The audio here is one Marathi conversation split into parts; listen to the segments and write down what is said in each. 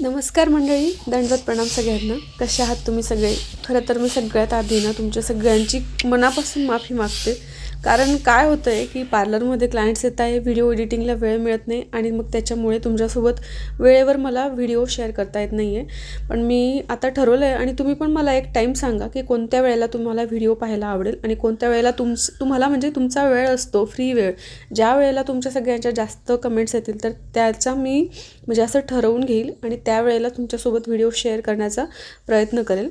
नमस्कार मंडळी दंडवत प्रणाम सगळ्यांना. कसे आहात तुम्ही सगळे? खरं तर मी सगळ्यात आधी ना तुमच्या सगळ्यांची मनापासून माफी मागते. कारण काय होतं आहे की पार्लरमध्ये क्लायंट्स येत आहे व्हिडिओ एडिटिंगला वेळ मिळत नाही आणि मग त्याच्यामुळे तुमच्यासोबत वेळेवर मला व्हिडिओ शेअर करता येत नाही आहे पण मी आता ठरवलं आहे आणि तुम्ही पण मला एक टाईम सांगा की कोणत्या वेळेला तुम्हाला व्हिडिओ पाहायला आवडेल आणि कोणत्या वेळेला तुमच तुम्हाला म्हणजे तुमचा वेळ असतो फ्री वेळ. ज्या वेळेला तुमच्या सगळ्यांच्या जास्त कमेंट्स येतील तर त्याचा मी म्हणजे असं ठरवून घेईल आणि त्यावेळेला तुमच्यासोबत व्हिडिओ शेअर करण्याचा प्रयत्न करेल.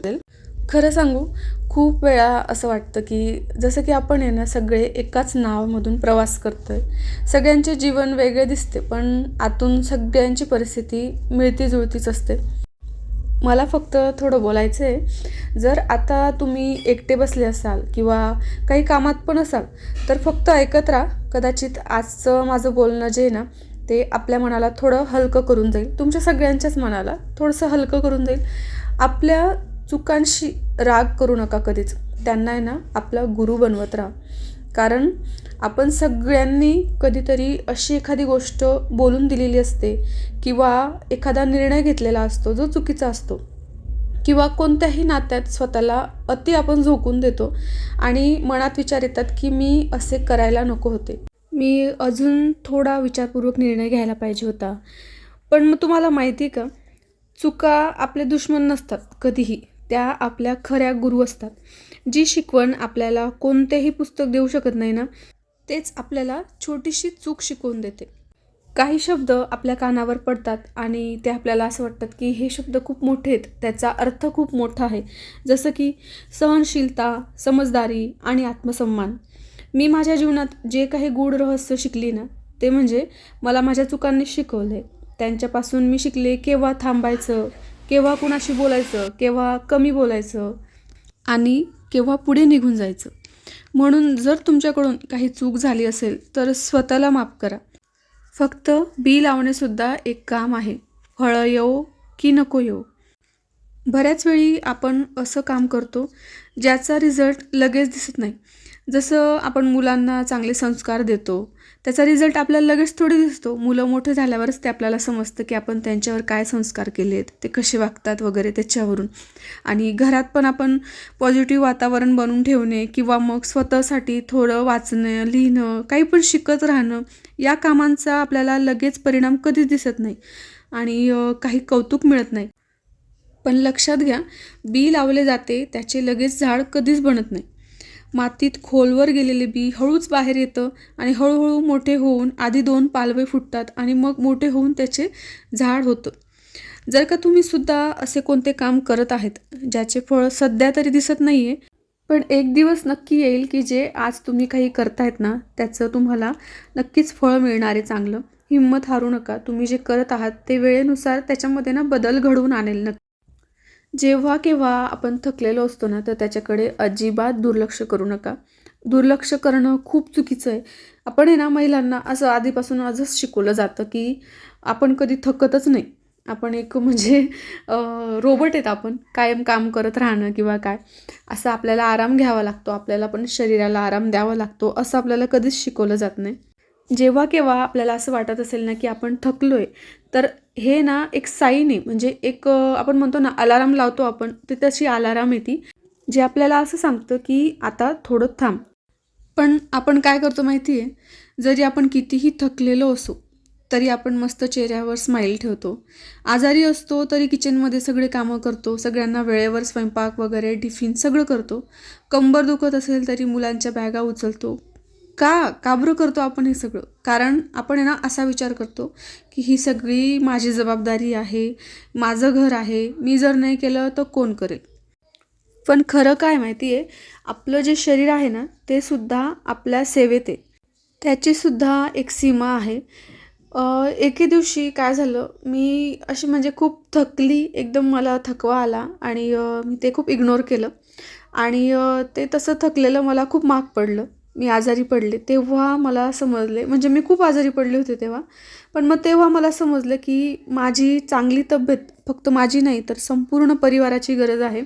खरं सांगू खूप वेळा असं वाटतं की जसं की आपण आहे ना सगळे एकाच नावामधून प्रवास करतो आहे सगळ्यांचे जीवन वेगळे दिसते पण आतून सगळ्यांची परिस्थिती मिळती जुळतीच असते. मला फक्त थोडं बोलायचं आहे जर आता तुम्ही एकटे बसले असाल किंवा काही कामात पण असाल तर फक्त ऐकत राहा. कदाचित आजचं माझं बोलणं जे आहे ना ते आपल्या मनाला थोडं हलकं करून जाईल. तुमच्या सगळ्यांच्याच मनाला थोडंसं हलकं करून जाईल. आपल्या चुकांशी राग करू नका कधीच. त्यांना आहे ना आपला गुरु बनवत राहा. कारण आपण सगळ्यांनी कधीतरी अशी एखादी गोष्ट बोलून दिलेली असते किंवा एखादा निर्णय घेतलेला असतो जो चुकीचा असतो. किंवा कोणत्याही नात्यात स्वतःला अति आपण झोकून देतो आणि मनात विचार येतात की मी असे करायला नको होते. मी अजून थोडा विचारपूर्वक निर्णय घ्यायला पाहिजे होता. पण मग तुम्हाला माहिती आहे का? चुका आपले दुश्मन नसतात कधीही. त्या आपल्या खऱ्या गुरु असतात. जी शिकवण आपल्याला कोणतेही पुस्तक देऊ शकत नाही ना तेच आपल्याला छोटीशी चूक शिकवून देते. काही शब्द आपल्या कानावर पडतात आणि ते आपल्याला असं वाटतात की हे शब्द खूप मोठे आहेत त्याचा अर्थ खूप मोठा आहे. जसं की सहनशीलता समजदारी आणि आत्मसन्मान. मी माझ्या जीवनात जे काही गूढ रहस्य शिकली ना ते म्हणजे मला माझ्या चुकांनी शिकवले त्यांच्यापासून मी शिकले केव्हा थांबायचं केव्हा कुणाशी बोलायचं केव्हा कमी बोलायचं आणि केव्हा पुढे निघून जायचं. म्हणून जर तुमच्याकडून काही चूक झाली असेल तर स्वतःला माफ करा. फक्त बी लावणेसुद्धा एक काम आहे. फळं येऊ की नको येऊ बऱ्याच वेळी आपण असं काम करतो ज्याचा रिझल्ट लगेच दिसत नाही. जसं आपण मुलांना चांगले संस्कार देतो त्याचा रिझल्ट आपल्याला लगेच थोडी दिसतो. मुलं मोठे झाल्यावरच ते आपल्याला समजतं की आपण त्यांच्यावर काय संस्कार केले आहेत ते कसे वागतात वगैरे त्याच्यावरून. आणि घरात पण आपण पॉझिटिव्ह वातावरण बनवून ठेवणे किंवा मग स्वतःसाठी थोडं वाचणं लिहिणं काही पण शिकत राहणं या कामांचा आपल्याला लगेच परिणाम कधीच दिसत नाही आणि काही कौतुक मिळत नाही. पण लक्षात घ्या बी लावले जाते त्याचे लगेच झाड कधीच बनत नाही. मातीत खोलवर गेलेले बी हळूच बाहेर येतं आणि हळूहळू मोठे होऊन आधी दोन पालवे फुटतात आणि मग मोठे होऊन त्याचे झाड होतं. जर का तुम्ही सुद्धा असे कोणते काम करत आहेत ज्याचे फळ सध्या तरी दिसत नाही आहे पण एक दिवस नक्की येईल की जे आज तुम्ही काही करतायत ना त्याचं तुम्हाला नक्कीच फळ मिळणार आहे चांगलं. हिंमत हारू नका. तुम्ही जे करत आहात ते वेळेनुसार त्याच्यामध्ये ना बदल घडवून आणेल नक्की. जेव्हा केव्हा आपण थकलेलो असतो ना तर त्याच्याकडे अजिबात दुर्लक्ष करू नका. दुर्लक्ष करणं खूप चुकीचं आहे. आपण आहे ना महिलांना असं आधीपासून आजच शिकवलं जातं की आपण कधी थकतच नाही. आपण एक म्हणजे रोबोट आहेत आपण. कायम काम करत राहणं किंवा काय. असं आपल्याला आराम घ्यावा लागतो. आपल्याला पण शरीराला आराम द्यावा लागतो. असं आपल्याला कधीच शिकवलं जात नाही. जेव्हा केव्हा आपल्याला असं वाटत असेल ना की आपण थकलो आहे तर हे ना एक साईन आहे. म्हणजे एक आपण म्हणतो ना अलाराम लावतो आपण ते तशी अलाराम येते जे आपल्याला असं सांगतं की आता थोडं थांब. पण आपण काय करतो माहिती आहे जरी आपण कितीही थकलेलो असो तरी आपण मस्त चेहऱ्यावर स्माईल ठेवतो. आजारी असतो तरी किचनमध्ये सगळे कामं करतो सगळ्यांना वेळेवर स्वयंपाक वगैरे टिफिन सगळं करतो. कंबर दुखत असेल तरी मुलांच्या बॅगा उचलतो. का काबरं करतो आपण हे सगळं? कारण आपण आहे ना असा विचार करतो की ही सगळी माझी जबाबदारी आहे माझं घर आहे मी जर नाही केलं तर कोण करेल? पण खरं काय माहिती आहे आपलं जे शरीर आहे ना ते सुद्धा आपल्या सेवेत आहे. त्याचीसुद्धा एक सीमा आहे. एके दिवशी काय झालं मी अशी म्हणजे खूप थकली एकदम मला थकवा आला आणि मी ते खूप इग्नोर केलं. आणि ते तसं थकलेलं मला खूप माग पडलं. मी आजारी पडले तेव्हा मला समजले म्हणजे मी खूप आजारी पडले होते तेव्हा. पण मग तेव्हा मला समजलं की माझी चांगली तब्येत फक्त माझी नाही तर संपूर्ण परिवाराची गरज आहे.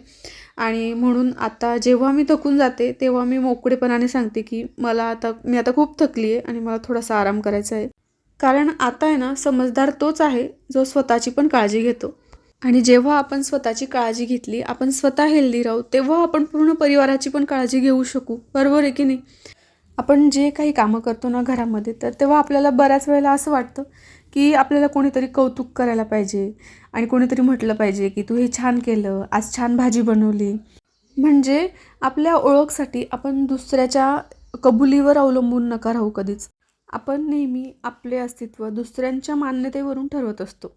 आणि म्हणून आता जेव्हा मी थकून जाते तेव्हा मी मोकळेपणाने सांगते की मला आता मी आता खूप थकली आहे आणि मला थोडासा आराम करायचा आहे. कारण आता आहे ना समजदार तोच आहे जो स्वतःची पण काळजी घेतो. आणि जेव्हा आपण स्वतःची काळजी घेतली आपण स्वतः हेल्दी राहू तेव्हा आपण पूर्ण परिवाराची पण काळजी घेऊ शकू. बरोबर आहे की नाही? आपण जे काही कामं करतो ना घरामध्ये तर तेव्हा आपल्याला बऱ्याच वेळेला असं वाटतं की आपल्याला कोणीतरी कौतुक करायला पाहिजे आणि कोणीतरी म्हटलं पाहिजे की तू हे छान केलं आज छान भाजी बनवली. म्हणजे आपल्या ओळखसाठी आपण दुसऱ्याच्या कबुलीवर अवलंबून नका राहू कधीच. आपण नेहमी आपले अस्तित्व दुसऱ्यांच्या मान्यतेवरून ठरवत असतो.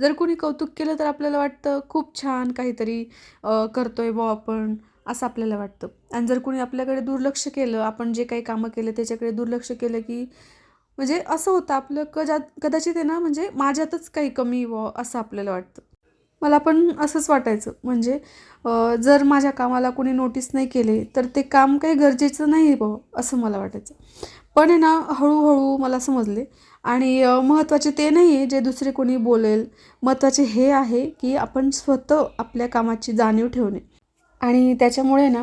जर कोणी कौतुक केलं तर आपल्याला वाटतं खूप छान काहीतरी करतो करतोय बा आपण. असं आपल्याला वाटतं. आणि जर कोणी आपल्याकडे दुर्लक्ष केलं आपण जे काही कामं केलं त्याच्याकडे दुर्लक्ष केलं की म्हणजे असं होतं आपलं कदा कदाचित आहे ना म्हणजे माझ्यातच काही कमी व असं आपल्याला वाटतं. मला पण असंच वाटायचं. म्हणजे जर माझ्या कामाला कोणी नोटीस नाही केले तर ते काम काही गरजेचं नाही आहे असं मला वाटायचं. पण आहे ना हळूहळू मला समजले. आणि महत्त्वाचे ते नाही आहे जे दुसरे कोणी बोलेल. महत्त्वाचे हे आहे की आपण स्वतः आपल्या कामाची जाणीव ठेवणे. आणि त्याच्यामुळे ना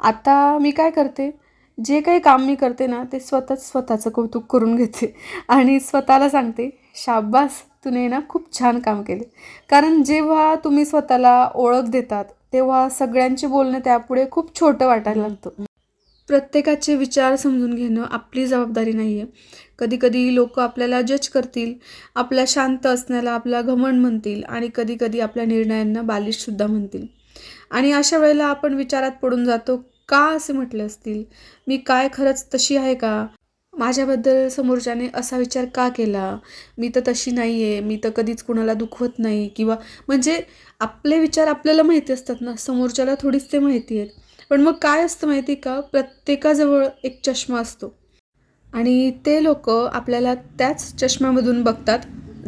आता मी काय करते जे काही काम मी करते ना ते स्वतःच स्वतःचं कौतुक करून घेते. आणि स्वतःला सांगते शाब्बास तुने ना खूप छान काम केले. कारण जेव्हा तुम्ही स्वतःला ओळख देतात तेव्हा सगळ्यांचे बोलणं त्यापुढे खूप छोटं वाटायला लागतं. प्रत्येकाचे विचार समजून घेणं आपली जबाबदारी नाही आहे कधीकधी लोक आपल्याला जज करतील आपल्या शांत असण्याला आपला घमंड म्हणतील आणि कधीकधी आपल्या निर्णयांना बालिशसुद्धा म्हणतील. आणि अशा वेळेला आपण विचारात पडून जातो का असे म्हटले असतील? मी काय खरंच तशी आहे का? माझ्याबद्दल समोरच्याने असा विचार का केला? मी तर तशी नाही आहे मी तर कधीच कुणाला दुखवत नाही. किंवा म्हणजे आपले विचार आपल्याला माहिती असतात ना समोरच्याला थोडीच ते माहिती आहेत. पण मग काय असतं माहिती का? प्रत्येकाजवळ एक चष्मा असतो. आणि ते लोक आपल्याला त्याच चष्म्यामधून बघतात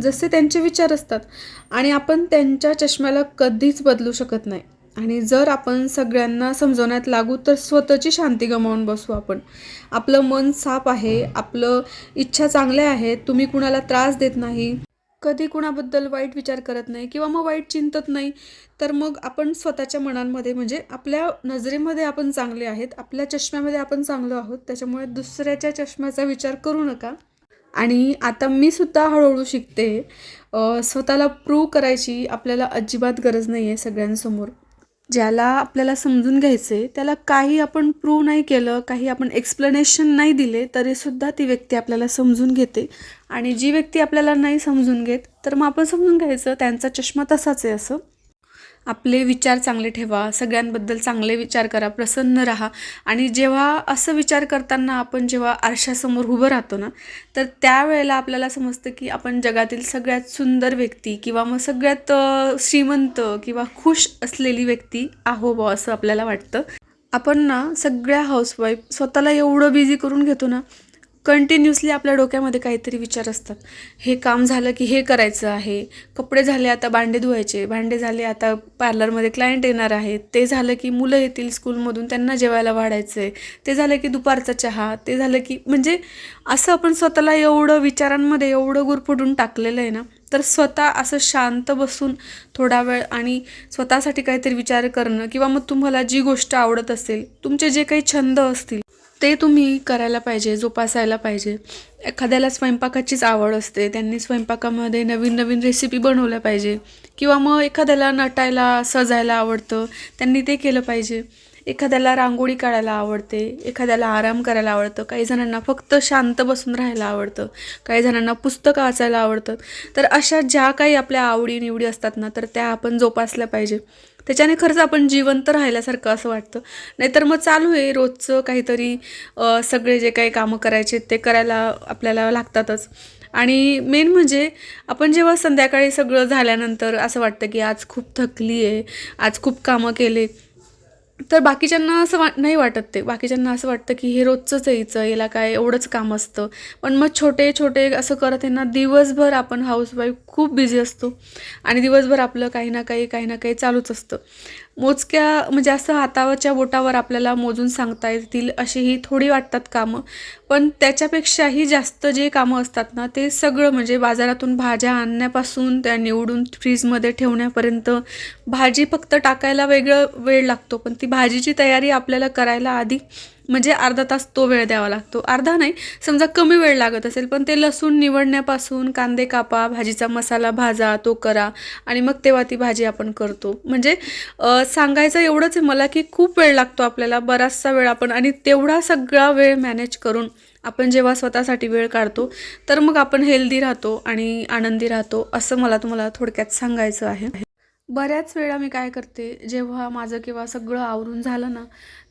जसे त्यांचे विचार असतात. आणि आपण त्यांच्या चष्म्याला कधीच बदलू शकत नाही. आणि जर आपण सगळ्यांना समजवण्यात लागू तर स्वतःची शांती गमावून बसू आपण. आपलं मन साफ आहे आपलं इच्छा चांगल्या आहेत तुम्ही कुणाला त्रास देत नाही कधी कुणाबद्दल वाईट विचार करत नाही किंवा मग वाईट चिंतत नाही तर मग आपण स्वतःच्या मनांमध्ये म्हणजे आपल्या नजरेमध्ये आपण चांगले आहेत आपल्या चष्म्यामध्ये आपण चांगलो आहोत त्याच्यामुळे दुसऱ्याच्या चष्म्याचा विचार करू नका. आणि आता मी सुद्धा हळूहळू शिकते स्वतःला प्रूव्ह करायची आपल्याला अजिबात गरज नाही आहे सगळ्यांसमोर. ज्याला आपल्याला समजून घ्यायचं आहे त्याला काही आपण प्रूव्ह नाही केलं काही आपण एक्सप्लेनेशन नाही दिले तरीसुद्धा ती व्यक्ती आपल्याला समजून घेते. आणि जी व्यक्ती आपल्याला नाही समजून घेत तर मग आपण समजून घ्यायचं त्यांचा चष्मा तसाच आहे असं. आपले विचार चांगले ठेवा सगळ्यांबद्दल चांगले विचार करा प्रसन्न राहा. आणि जेव्हा असं विचार करताना आपण जेव्हा आरशासमोर उभं राहतो ना तर त्यावेळेला आपल्याला समजतं की आपण जगातील सगळ्यात सुंदर व्यक्ती किंवा मग सगळ्यात श्रीमंत किंवा खुश असलेली व्यक्ती आहो बा असं आपल्याला वाटतं. आपण ना सगळ्या हाऊसवाईफ स्वतःला एवढं बिझी करून घेतो ना कंटिन्युअसली आपल्या डोक्यामध्ये काहीतरी विचार असतात. हे काम झालं की हे करायचं आहे. कपडे झाले आता भांडे धुवायचे. भांडे झाले आता पार्लरमध्ये क्लायंट येणार आहेत ते झालं की मुलं येतील स्कूलमधून त्यांना जेवायला वाढायचं आहे ते झालं की दुपारचा चहा. ते झालं की म्हणजे असं आपण स्वतःला एवढं विचारांमध्ये एवढं गुरफटून टाकलेलं आहे ना तर स्वतः असं शांत बसून थोडा वेळ आणि स्वतःसाठी काहीतरी विचार करणं किंवा मग तुम्हाला जी गोष्ट आवडत असेल तुमचे जे काही छंद असतील ते तुम्ही करायला पाहिजे जोपासायला पाहिजे. एखाद्याला स्वयंपाकाचीच आवड असते त्यांनी स्वयंपाकामध्ये नवीन नवीन रेसिपी बनवल्या पाहिजे. किंवा मग एखाद्याला नटायला सजायला आवडतं त्यांनी ते केलं पाहिजे. एखाद्याला रांगोळी काढायला आवडते एखाद्याला आराम करायला आवडतं काही जणांना फक्त शांत बसून राहायला आवडतं काही जणांना पुस्तकं वाचायला आवडतं. तर अशा ज्या काही आपल्या आवडीनिवडी असतात ना तर त्या आपण जोपासल्या पाहिजे. त्याच्याने खरंच आपण जिवंत राहिल्यासारखं असं वाटतं. नाहीतर मग चालू आहे रोजचं काहीतरी सगळे जे काही कामं करायचे ते करायला आपल्याला लागतातच. आणि मेन म्हणजे आपण जेव्हा संध्याकाळी सगळं झाल्यानंतर असं वाटतं की आज खूप थकली आहे आज खूप कामं केले तर बाकीच्यांना असं वा नाही वाटत ते. बाकीच्यांना असं वाटतं की हे रोजचंच यायचं याला काय एवढंच काम असतं. पण मग छोटे छोटे असं करत आहे ना दिवसभर आपण हाऊसवाईफ खूप बिझी असतो. आणि दिवसभर आपलं काही ना काही काही ना काही चालूच असतं. मोजक्या म्हणजे असं हातावरच्या बोटावर आपल्याला मोजून सांगता येतील अशी ही थोडी वाटतात कामं. पण त्याच्यापेक्षाही जास्त जे कामं असतात ना ते सगळं म्हणजे बाजारातून भाज्या आणण्यापासून त्या निवडून फ्रीजमध्ये ठेवण्यापर्यंत भाजी फक्त टाकायला वेगळं वेळ लागतो. पण ती भाजीची तयारी आपल्याला करायला आधी म्हणजे अर्धा तास तो वेळ द्यावा लागतो. अर्धा नाही समजा कमी वेळ लागत असेल पण ते लसूण निवडण्यापासून कांदे कापा भाजीचा मसाला भाजा तो करा आणि मग तेव्हा ती भाजी आपण करतो. म्हणजे सांगायचं एवढंच आहे मला की खूप वेळ लागतो आपल्याला बराचसा वेळ आपण आणि तेवढा सगळा वेळ मॅनेज करून आपण जेव्हा स्वतःसाठी वेळ काढतो तर मग आपण हेल्दी राहतो आणि आनंदी राहतो असं मला तुम्हाला थोडक्यात सांगायचं आहे. बऱ्याच वेळा मी काय करते जेव्हा माझं किंवा सगळं आवरून झालं ना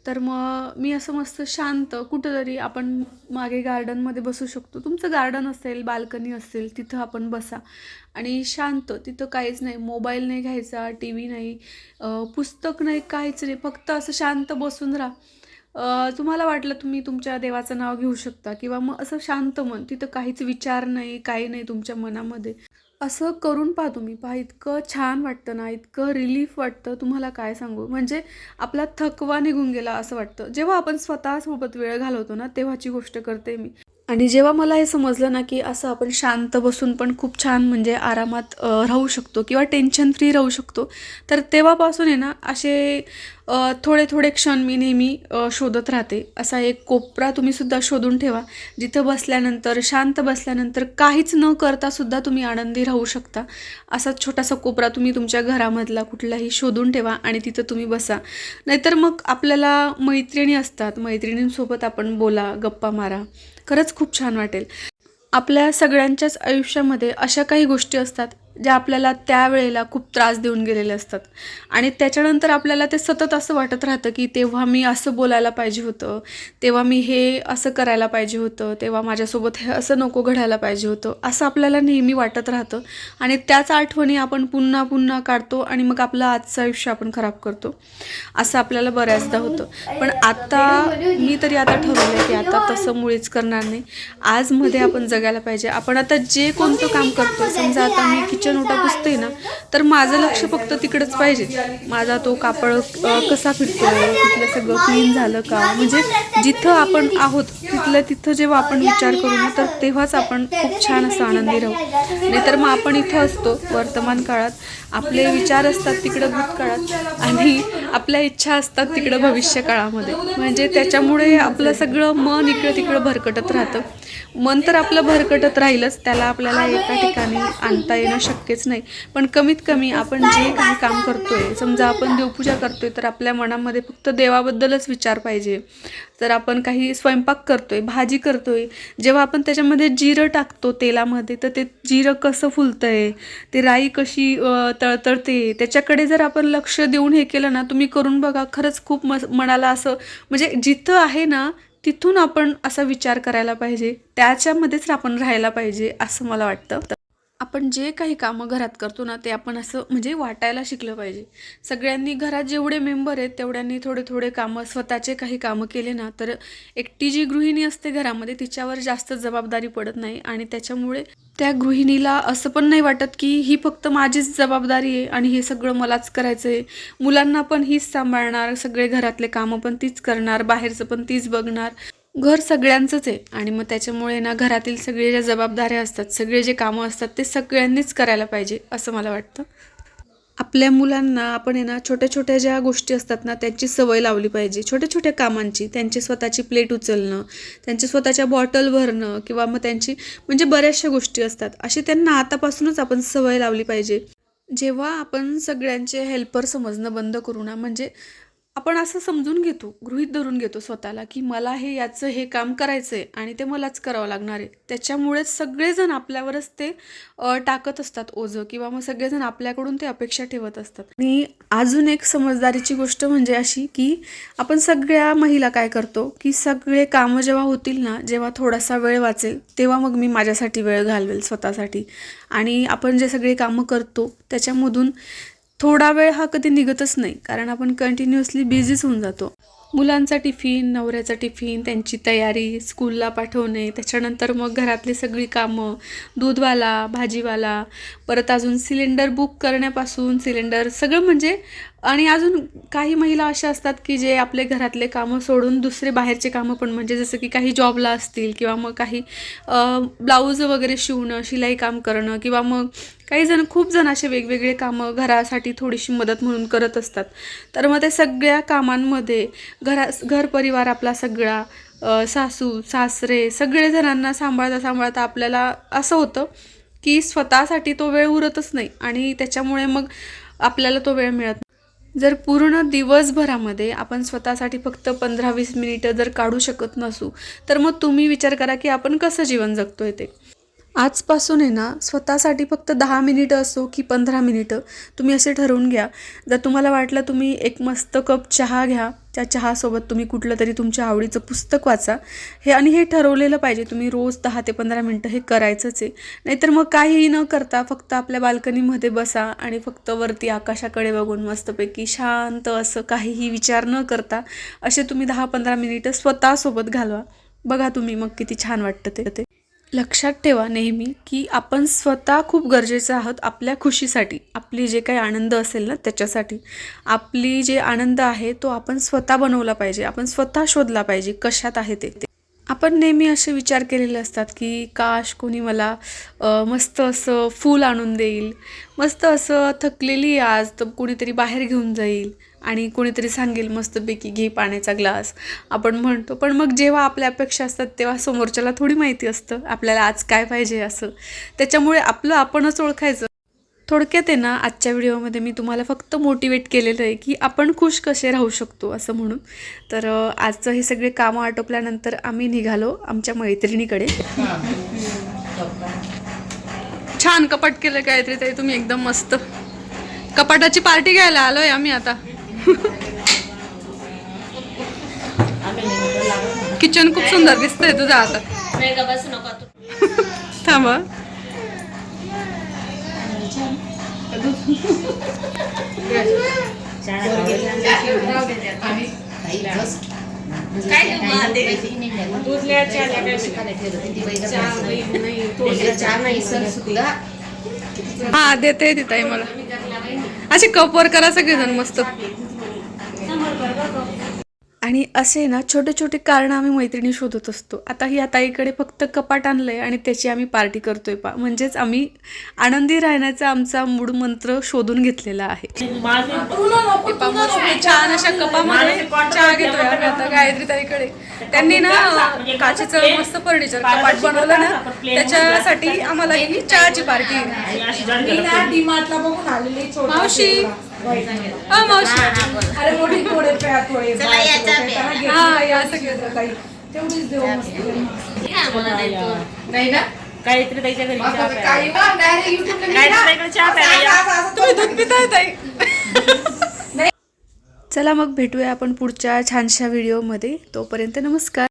तर मग मी असं मस्त शांत कुठंतरी आपण मागे गार्डनमध्ये बसू शकतो. तुमचं गार्डन असेल बाल्कनी असेल तिथं आपण बसा. आणि शांत तिथं काहीच नाही. मोबाईल नाही घ्यायचा टी व्ही नाही पुस्तक नाही काहीच नाही. फक्त असं शांत बसून राहा. तुम्हाला वाटलं तुम्ही तुमच्या देवाचं नाव घेऊ शकता किंवा मग असं शांत मन तिथं काहीच विचार नाही काही नाही तुमच्या मनामध्ये. असं करून पहा तुम्ही. पहा इतकं छान वाटतं ना इतकं रिलीफ वाटतं. तुम्हाला काय सांगू? म्हणजे आपला थकवा निघून गेला असं वाटतं. जेव्हा आपण स्वतःसोबत वेळ घालवतो ना तेव्हाची गोष्ट करते मी. आणि जेव्हा मला हे समजलं ना की असं आपण शांत बसून पण खूप छान म्हणजे आरामात राहू शकतो किंवा टेन्शन फ्री राहू शकतो तर तेव्हापासून आहे ना असे थोडे थोडे क्षण मी नेहमी शोधत राहते. असा एक कोपरा तुम्हीसुद्धा शोधून ठेवा. जिथं बसल्यानंतर शांत बसल्यानंतर काहीच न करता सुद्धा तुम्ही आनंदी राहू शकता. असा छोटासा कोपरा तुम्ही तुमच्या घरामधला कुठलाही शोधून ठेवा आणि तिथं तुम्ही बसा. नाहीतर मग आपल्याला मैत्रिणी असतात. मैत्रिणींसोबत आपण बोला गप्पा मारा. खरंच खूप छान वाटेल. आपल्या सगळ्यांच्याच आयुष्यामध्ये अशा काही गोष्टी असतात ज्या आपल्याला त्यावेळेला खूप त्रास देऊन गेलेले असतात. आणि त्याच्यानंतर आपल्याला ते सतत असं वाटत राहतं की तेव्हा मी असं बोलायला पाहिजे होतं तेव्हा मी हे असं करायला पाहिजे होतं तेव्हा माझ्यासोबत हे असं नको घडायला पाहिजे होतं असं आपल्याला नेहमी वाटत राहतं. आणि त्याच आठवणी आपण पुन्हा पुन्हा काढतो आणि मग आपलं आजचं आयुष्य आपण खराब करतो. असं आपल्याला बऱ्याचदा होतं. पण आता मी तरी आता ठरवलं की आता तसं मुळीच करणार नाही. आजमध्ये आपण जगायला पाहिजे. आपण आता जे कोणतं काम करतो समजा आता मी किचन ओटा पुसते ना तर माझं लक्ष फक्त तिकडंच पाहिजे. माझा तो कापड कसा फिरतोय तिथलं सगळं क्लीन झालं का? म्हणजे जिथं आपण आहोत तिथलं तिथं जेव्हा आपण विचार करू ना तर तेव्हाच आपण खूप छान असं आनंदी राहू. नाहीतर मग आपण इथं असतो वर्तमान काळात. आपले विचार असतात तिकडं भूतकाळात आणि आपल्या इच्छा असतात तिकडं भविष्य काळामध्ये म्हणजे त्याच्यामुळे आपलं सगळं मन इकडं तिकडं भरकटत राहतं. मन तर आपलं भरकटत राहीलच त्याला आपल्याला एका ठिकाणी आणता येणं शक्यच नाही. पण कमीत कमी आपण जे काही काम करतोय. समजा आपण देवपूजा करतोय तर आपल्या मनामध्ये फक्त देवाबद्दलच विचार पाहिजे. जर आपण काही स्वयंपाक करतोय भाजी करतोय जेव्हा आपण त्याच्यामध्ये जिरं टाकतो तेलामध्ये तर ते जिरं कसं फुलतंय ते राई कशी तळतळते त्याच्याकडे जर आपण लक्ष देऊन हे केलं ना तुम्ही करून बघा खरंच खूप मस मनाला असं म्हणजे जिथं आहे ना तिथून आपण असा विचार करायला पाहिजे त्याच्यामध्येच आपण राहायला पाहिजे असं मला वाटतं. आपण जे काही कामं घरात करतो ना ते आपण असं म्हणजे वाटायला शिकलं पाहिजे. सगळ्यांनी घरात जेवढे मेंबर आहेत तेवढ्यांनी थोडे थोडे कामं स्वतःचे काही कामं केले ना तर एकटी जी गृहिणी असते घरामध्ये तिच्यावर जास्त जबाबदारी पडत नाही आणि त्याच्यामुळे त्या गृहिणीला असं पण नाही वाटत की ही फक्त माझीच जबाबदारी आहे आणि हे सगळं मलाच करायचं आहे मुलांना पण हीच सांभाळणार सगळे घरातले कामं पण तीच करणार बाहेरचं पण तीच बघणार. घर सगळ्यांचंच आहे. आणि मग त्याच्यामुळे ना घरातील सगळे ज्या जबाबदाऱ्या असतात सगळे जे कामं असतात ते सगळ्यांनीच करायला पाहिजे असं मला वाटतं. आपल्या मुलांना आपण आहे ना छोट्या छोट्या ज्या गोष्टी असतात ना त्यांची सवय लावली पाहिजे. छोट्या छोट्या कामांची त्यांची स्वतःची प्लेट उचलणं त्यांची स्वतःच्या बॉटल भरणं किंवा मग त्यांची म्हणजे बऱ्याचशा गोष्टी असतात. अशी त्यांना आतापासूनच आपण सवय लावली पाहिजे. जेव्हा आपण सगळ्यांचे हेल्पर समजणं बंद करू ना म्हणजे आपण असं समजून घेतो गृहीत धरून घेतो स्वतःला की मला हे याचं हे काम करायचं आहे आणि ते मलाच करावं लागणार आहे. त्याच्यामुळेच सगळेजण आपल्यावरच ते टाकत असतात ओझं किंवा मग सगळेजण आपल्याकडून ते अपेक्षा ठेवत असतात. आणि अजून एक समजदारीची गोष्ट म्हणजे अशी की आपण सगळ्या महिला काय करतो की सगळे कामं जेव्हा होतील ना जेव्हा थोडासा वेळ वाचेल तेव्हा मग मी माझ्यासाठी वेळ घालवेल स्वतःसाठी. आणि आपण जे सगळे कामं करतो त्याच्यामधून थोडा वेळ हा कधी निघतच नाही कारण आपण कंटिन्युअसली बिझीच होऊन जातो. मुलांचा टिफिन नवऱ्याचा टिफिन त्यांची तयारी स्कूलला पाठवणे त्याच्यानंतर मग घरातली सगळी कामं दूधवाला भाजीवाला परत अजून सिलेंडर बुक करण्यापासून सिलेंडर सगळं म्हणजे आणि अजून काही महिला अशा असतात की जे आपले घरातले कामं सोडून दुसरे बाहेरचे कामं पण म्हणजे जसं की काही जॉबला असतील किंवा मग काही ब्लाऊज वगैरे शिवणं शिलाई काम करणं किंवा मग काही जण खूप जण असे वेगवेगळे कामं घरासाठी थोडीशी मदत म्हणून करत असतात. तर मग ते सगळ्या कामांमध्ये घरा घर परिवार आपला सगळा सासू सासरे सगळे जणांना सांभाळता सांभाळता आपल्याला असं होतं की स्वतःसाठी तो वेळ उरतच नाही आणि त्याच्यामुळे मग आपल्याला तो वेळ मिळत जर पूर्ण दिवसभरामध्ये आपण स्वतःसाठी फक्त पंधरा वीस मिनिटं जर काढू शकत नसू तर मग तुम्ही विचार करा की आपण कसं जीवन जगतोय ते? आजपासून आहे ना स्वतःसाठी फक्त दहा मिनिटं असो की पंधरा मिनिटं तुम्ही असे ठरवून घ्या. जर तुम्हाला वाटलं तुम्ही एक मस्त कप चहा घ्या त्या चहासोबत तुम्ही कुठलं तरी तुमच्या आवडीचं पुस्तक वाचा. हे आणि हे ठरवलेलं पाहिजे. तुम्ही रोज दहा ते पंधरा मिनटं हे करायचंच आहे. नाहीतर मग काहीही न करता फक्त आपल्या बाल्कनीमध्ये बसा आणि फक्त वरती आकाशाकडे बघून मस्तपैकी शांत असं काहीही विचार न करता असे तुम्ही दहा पंधरा मिनिटं स्वतःसोबत घालवा. बघा तुम्ही मग किती छान वाटतं ते. ते लक्षात ठेवा नेहमी की आपण स्वतः खूप गरजेचं आहोत आपल्या खुशीसाठी. आपली जे काही आनंद असेल ना त्याच्यासाठी. आपली जे आनंद आहे तो आपण स्वतः बनवला पाहिजे. आपण स्वतः शोधला पाहिजे कशात आहे ते. आपण नेहमी असे विचार केलेले असतात की काश कोणी मला मस्त असं फूल आणून देईल. मस्त असं थकलेली आज तर कोणीतरी बाहेर घेऊन जाईल. आणि कोणीतरी सांगेल मस्तपैकी घे पाण्याचा ग्लास. आपण म्हणतो पण मग जेव्हा आपल्या अपेक्षा असतात तेव्हा समोरच्याला थोडी माहिती असतं आपल्याला आज काय पाहिजे असं. त्याच्यामुळे आपलं आपणच ओळखायचं. थोडक्यात आहे ना आजच्या व्हिडिओमध्ये मी तुम्हाला फक्त मोटिवेट केलेलं आहे की आपण खुश कसे राहू शकतो असं म्हणून. तर आजचं हे सगळे कामं आटोपल्यानंतर आम्ही निघालो आमच्या मैत्रिणीकडे. छान कपाट केलं काहीतरी. तरी तुम्ही एकदम मस्त. कपाटाची पार्टी घ्यायला आलोय आम्ही आता. किचन खूप सुंदर दिसतंय तुझं आता. थांबा हा. देते देताई मला. असे कपवर करा सगळेजण मस्त. आणि असे ना छोटे छोटे कारण आम्ही मैत्रिणी शोधत असतो. आता ही ताईकडे फक्त कपाट आणलंय आणि त्याची आम्ही पार्टी करतोय पा. म्हणजेच आम्ही आनंदी राहण्याचा आमचा मूळ मंत्र शोधून घेतलेला आहे. छान अशा कपामध्ये चहा घेतोय आम्ही आता गायत्री ताईकडे. त्यांनी ना काचेचं मस्त फर्निचर कपाट बनवलं ना त्याच्यासाठी आम्हाला ही चहाची पार्टी मावशी अरे मोठी थोडे प्या थोडे चला या चहा प्या. हा या सगळे काही तेवढीच देऊ मस्त नाही ना? गायत्री ताईच्या घरी चहा प्यायला. काही ना डायरेक्ट युट्यूबला मी गायत्री ना- ताईकडे चहा प्यायला या. असं- असं- तुम्ही दूध पिताय ताई? चला मग भेटूया आपण पुढच्या छानशा व्हिडिओमध्ये तोपर्यंत नमस्कार.